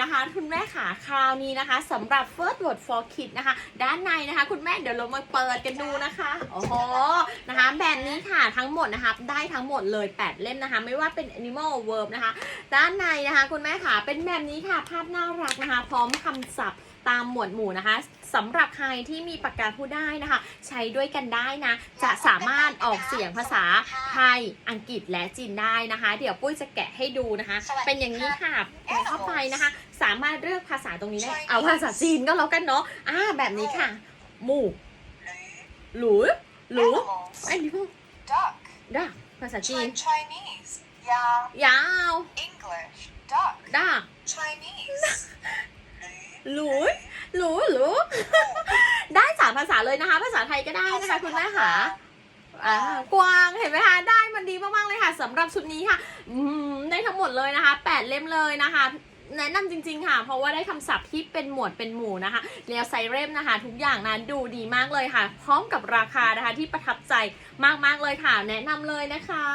นะคะคุณแม่ขาคราวนี้นะคะสำหรับ First Word for Kids นะคะ ด้านในนะคะ คุณแม่เดี๋ยวเรามาเปิดกันดูนะคะ โอ้โห แบบนี้ค่ะทั้งหมดนะคะได้ทั้งหมดเลย 8 เล่มนะคะ ไม่ว่าเป็น Animal Verb นะคะ ด้านในนะคะ คุณแม่ขาเป็นแบบนี้ค่ะ ภาพน่ารักนะคะ พร้อมคำศัพท์ตามหมวดหมู่นะคะสำหรับใครที่มีปากกาพูดได้นะคะ ใช้ด้วยกันได้นะ จะสามารถออกเสียงภาษาไทยอังกฤษและจีนได้นะคะ เดี๋ยวปุ้ยจะแกะให้ดูนะคะ เป็นอย่างนี้ค่ะแกะเข้าไปนะคะ สามารถเลือกภาษาตรงนี้ได้เอาภาษาจีนก็แล้วกันเนาะอ่าแบบนี้ค่ะ หมู่หลู หลู Animals. ไอ้นี่พวก Duck. ดักภาษาจีน Chi- Chinese. Yeah. ยาว English. Duck. ดัก Chinese. หลูหลูหลูได้สามภาษาเลยนะคะ ภาษาไทยก็ได้นะคะคุณแม่ค่ะอ่ากวางเห็นไหมคะได้มันดีมากๆเลยค่ะสำหรับชุดนี้ค่ะอืมได้ทั้งหมดเลยนะคะแปดเล่มเลยนะคะ แนะนำจริงๆค่ะ เพราะว่าได้คำศัพท์ที่เป็นหมวดเป็นหมู่นะคะแล้วไซเรมนะคะ ทุกอย่างนั้นดูดีมากเลยค่ะ พร้อมกับราคานะคะที่ประทับใจมากๆเลยค่ะ แนะนำเลยนะคะ